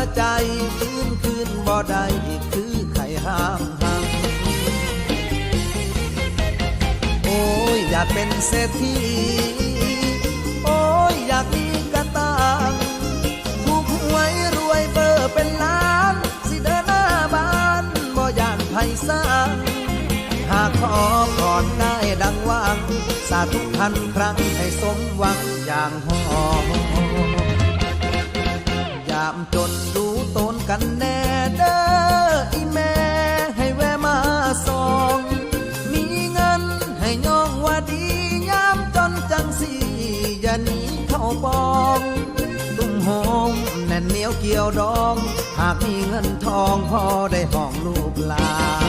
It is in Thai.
อใจฟื้นคืนบ่ได้คือไข่ห้ามหังโอ้ยอยากเป็นเศรษฐีโอ้ยอยากมีกระตังถูกหวยรวยเบอร์เป็นล้าน สิเดินหน้าบ้านบ่ย่านไผสร้างหากขอก่อนได้ดังหวัง สาธุพันครั้งให้สมหวังอย่างหอม จนดูตนกันแน่เด้ออีแม่ให้แวะมาสอง มีเงินให้ย่องว่าดียามจนจังสีอย่าหนีเข้าปอง ตุ้มโฮมแน่นเหนียวเกี่ยวดอง หากมีเงินทองพอได้ห้องลูกหลาน